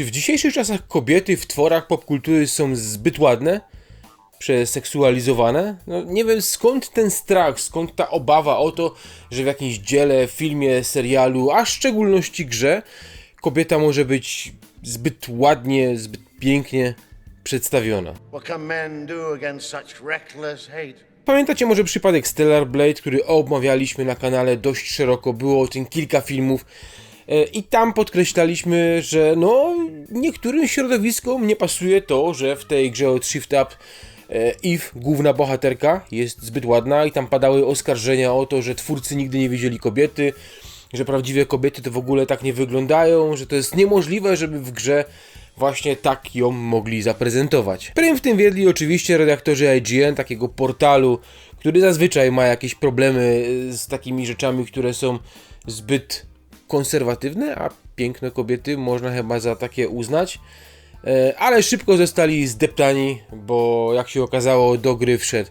Czy w dzisiejszych czasach kobiety w tworach popkultury są zbyt ładne? Przeseksualizowane? No nie wiem skąd ten strach, skąd ta obawa o to, że w jakimś dziele, filmie, serialu, a w szczególności grze, kobieta może być zbyt ładnie, zbyt pięknie przedstawiona. What can men do against such reckless hate? Pamiętacie może przypadek Stellar Blade, który omawialiśmy na kanale dość szeroko, było o tym kilka filmów i tam podkreślaliśmy, że no niektórym środowiskom nie pasuje to, że w tej grze od Shift Up e, Eve, główna bohaterka, jest zbyt ładna i tam padały oskarżenia o to, że twórcy nigdy nie widzieli kobiety, że prawdziwe kobiety to w ogóle tak nie wyglądają, że to jest niemożliwe, żeby w grze właśnie tak ją mogli zaprezentować. Prym w tym wiedli oczywiście redaktorzy IGN, takiego portalu, który zazwyczaj ma jakieś problemy e, z takimi rzeczami, które są zbyt konserwatywne, a piękne kobiety można chyba za takie uznać. E, Ale szybko zostali zdeptani, bo jak się okazało, do gry wszedł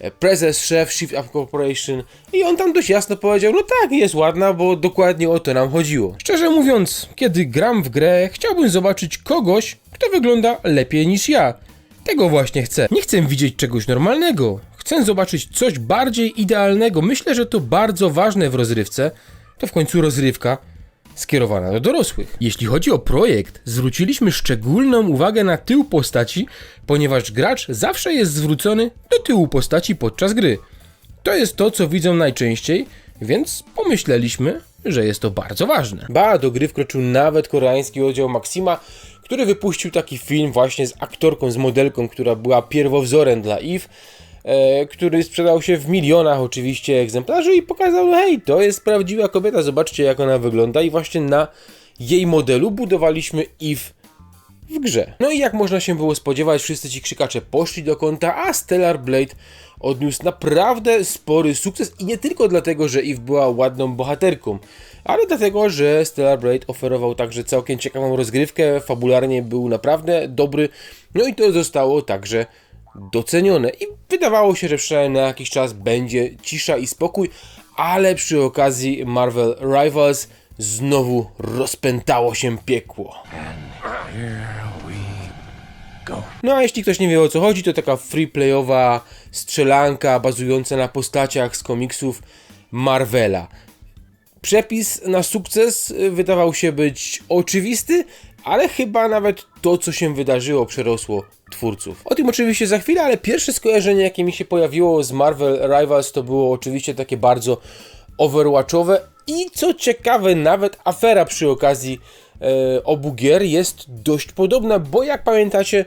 e, prezes, szef Shift Up Corporation i on tam dość jasno powiedział, no tak, jest ładna, bo dokładnie o to nam chodziło. Szczerze mówiąc, kiedy gram w grę, chciałbym zobaczyć kogoś, kto wygląda lepiej niż ja. Tego właśnie chcę. Nie chcę widzieć czegoś normalnego. Chcę zobaczyć coś bardziej idealnego. Myślę, że to bardzo ważne w rozrywce. To w końcu rozrywka skierowana do dorosłych. Jeśli chodzi o projekt, zwróciliśmy szczególną uwagę na tył postaci, ponieważ gracz zawsze jest zwrócony do tyłu postaci podczas gry. To jest to, co widzą najczęściej, więc pomyśleliśmy, że jest to bardzo ważne. Ba, do gry wkroczył nawet koreański oddział Maxima, który wypuścił taki film właśnie z aktorką, z modelką, która była pierwowzorem dla Eve, który sprzedał się w milionach oczywiście egzemplarzy i pokazał, no hej, to jest prawdziwa kobieta, zobaczcie jak ona wygląda. I właśnie na jej modelu budowaliśmy Eve w grze. No i jak można się było spodziewać, wszyscy ci krzykacze poszli do kąta, a Stellar Blade odniósł naprawdę spory sukces. I nie tylko dlatego, że Eve była ładną bohaterką, ale dlatego, że Stellar Blade oferował także całkiem ciekawą rozgrywkę, fabularnie był naprawdę dobry, no i to zostało także docenione i wydawało się, że przynajmniej na jakiś czas będzie cisza i spokój, ale przy okazji Marvel Rivals znowu rozpętało się piekło. No a jeśli ktoś nie wie o co chodzi, to taka freeplayowa strzelanka bazująca na postaciach z komiksów Marvela. Przepis na sukces wydawał się być oczywisty, ale chyba nawet to, co się wydarzyło, przerosło twórców. O tym oczywiście za chwilę, ale pierwsze skojarzenie, jakie mi się pojawiło z Marvel Rivals, to było oczywiście takie bardzo overwatchowe i co ciekawe, nawet afera przy okazji e, obu gier jest dość podobna, bo jak pamiętacie,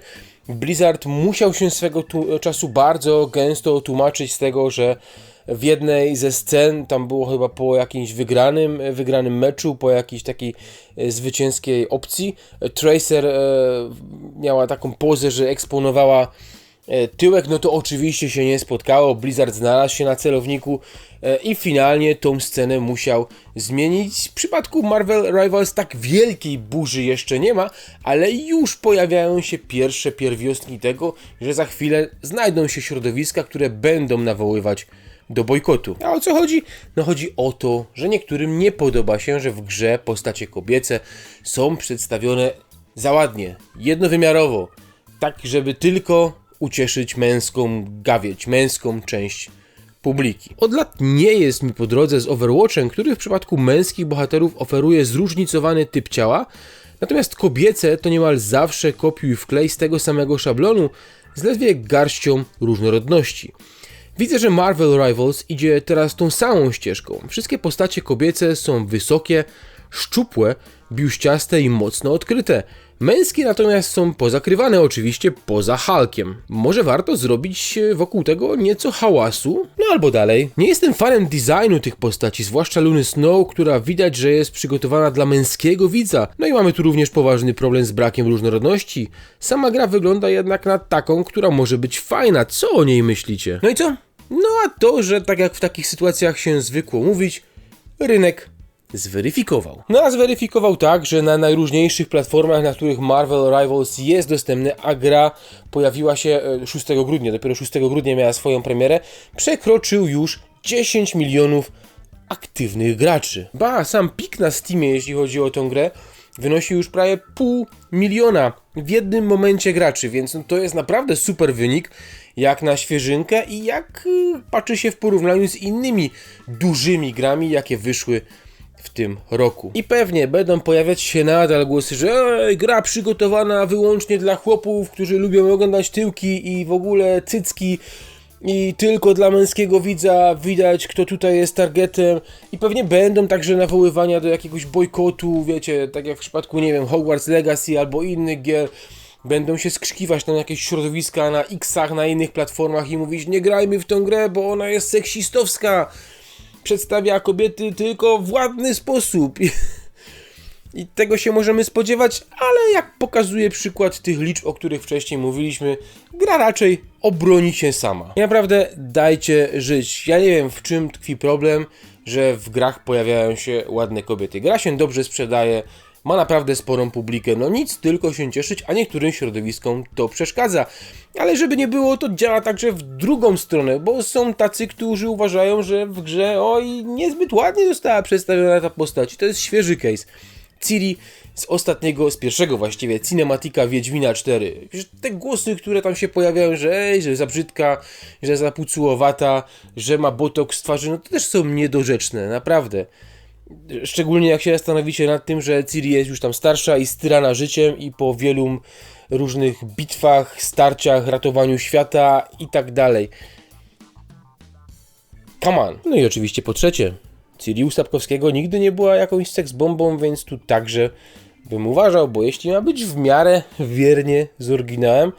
Blizzard musiał się swego tu, czasu bardzo gęsto tłumaczyć z tego, że w jednej ze scen, tam było chyba po jakimś wygranym, wygranym meczu, po jakiejś takiej e, zwycięskiej opcji, e, Tracer e, miała taką pozę, że eksponowała e, tyłek, no to oczywiście się nie spotkało, Blizzard znalazł się na celowniku e, i finalnie tą scenę musiał zmienić. W przypadku Marvel Rivals tak wielkiej burzy jeszcze nie ma, ale już pojawiają się pierwsze pierwiostki tego, że za chwilę znajdą się środowiska, które będą nawoływać do bojkotu. A o co chodzi? No chodzi o to, że niektórym nie podoba się, że w grze postacie kobiece są przedstawione za ładnie, jednowymiarowo, tak żeby tylko ucieszyć męską gawieć, męską część publiki. Od lat nie jest mi po drodze z Overwatchem, który w przypadku męskich bohaterów oferuje zróżnicowany typ ciała, natomiast kobiece to niemal zawsze kopiuj wklej z tego samego szablonu z ledwie garścią różnorodności. Widzę, że Marvel Rivals idzie teraz tą samą ścieżką. Wszystkie postacie kobiece są wysokie, szczupłe, biuściaste i mocno odkryte. Męskie natomiast są pozakrywane oczywiście poza Hulkiem. Może warto zrobić e, wokół tego nieco hałasu? No albo dalej. Nie jestem fanem designu tych postaci, zwłaszcza Luny Snow, która widać, że jest przygotowana dla męskiego widza. No i mamy tu również poważny problem z brakiem różnorodności. Sama gra wygląda jednak na taką, która może być fajna. Co o niej myślicie? No i co? No a to, że tak jak w takich sytuacjach się zwykło mówić, rynek zweryfikował. No a zweryfikował tak, że na najróżniejszych platformach, na których Marvel Rivals jest dostępny, a gra pojawiła się e, 6 grudnia, dopiero 6 grudnia miała swoją premierę, przekroczył już 10 milionów aktywnych graczy. Ba, sam pik na Steamie, jeśli chodzi o tę grę, wynosi już prawie pół miliona w jednym momencie graczy, więc to jest naprawdę super wynik, jak na świeżynkę i jak y, patrzy się w porównaniu z innymi dużymi grami, jakie wyszły w tym roku. I pewnie będą pojawiać się nadal głosy, że gra przygotowana wyłącznie dla chłopów, którzy lubią oglądać tyłki i w ogóle cycki. I tylko dla męskiego widza widać, kto tutaj jest targetem. I pewnie będą także nawoływania do jakiegoś bojkotu, wiecie, tak jak w przypadku, nie wiem, Hogwarts Legacy albo innych gier, będą się skrzykiwać na jakieś środowiska na X-ach, na innych platformach i mówić nie grajmy w tą grę, bo ona jest seksistowska, przedstawia kobiety tylko w ładny sposób. I, tego się możemy spodziewać, ale jak pokazuje przykład tych liczb, o których wcześniej mówiliśmy, gra raczej obroni się sama. I naprawdę dajcie żyć. Ja nie wiem w czym tkwi problem, że w grach pojawiają się ładne kobiety. Gra się dobrze sprzedaje, ma naprawdę sporą publikę, no nic, tylko się cieszyć, a niektórym środowiskom to przeszkadza. Ale żeby nie było, to działa także w drugą stronę, bo są tacy, którzy uważają, że w grze oj, niezbyt ładnie została przedstawiona ta postać. To jest świeży case. Ciri z ostatniego, z pierwszego właściwie, Cinematika Wiedźmina 4. Przecież te głosy, które tam się pojawiają, że ej, że za brzydka, że za pucułowata, że ma botok z twarzy, no to też są niedorzeczne, naprawdę. Szczególnie jak się zastanowicie nad tym, że Ciri jest już tam starsza i styrana życiem i po wielu różnych bitwach, starciach, ratowaniu świata i tak dalej. Come on. No i oczywiście po trzecie, Ciri Sapkowskiego nigdy nie była jakąś seksbombą, więc tu także bym uważał, bo jeśli ma być w miarę wiernie z oryginałem,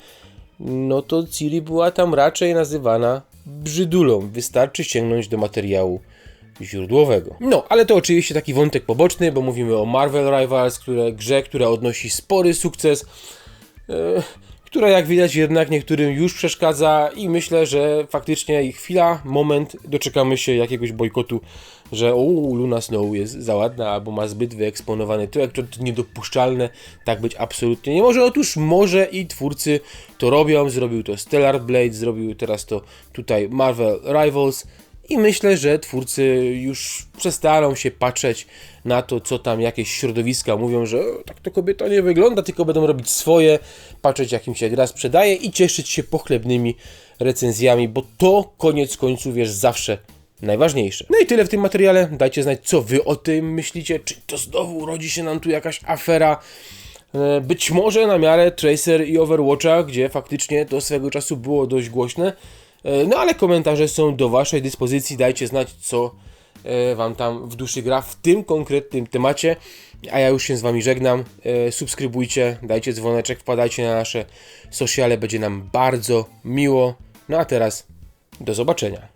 no to Ciri była tam raczej nazywana brzydulą. Wystarczy sięgnąć do materiału źródłowego. No, ale to oczywiście taki wątek poboczny, bo mówimy o Marvel Rivals, które, grze, która odnosi spory sukces, e, która jak widać jednak niektórym już przeszkadza i myślę, że faktycznie chwila, moment, doczekamy się jakiegoś bojkotu, że o, Luna Snow jest za ładna albo ma zbyt wyeksponowany tyłek, to niedopuszczalne, tak być absolutnie nie może. Otóż może i twórcy to robią, zrobił to Stellar Blade, zrobił teraz to tutaj Marvel Rivals, i myślę, że twórcy już przestaną się patrzeć na to, co tam jakieś środowiska mówią, że "O, tak to kobieta nie wygląda, tylko będą robić swoje, patrzeć jak im się gra sprzedaje i cieszyć się pochlebnymi recenzjami, bo to koniec końców jest zawsze najważniejsze. No i tyle w tym materiale. Dajcie znać, co wy o tym myślicie. Czy to znowu rodzi się nam tu jakaś afera? E, Być może na miarę Tracer i Overwatcha, gdzie faktycznie to swego czasu było dość głośne. E, No ale komentarze są do Waszej dyspozycji. Dajcie znać, co e, Wam tam w duszy gra w tym konkretnym temacie. A ja już się z Wami żegnam. E, Subskrybujcie, dajcie dzwoneczek, wpadajcie na nasze sociale, będzie nam bardzo miło. No a teraz do zobaczenia.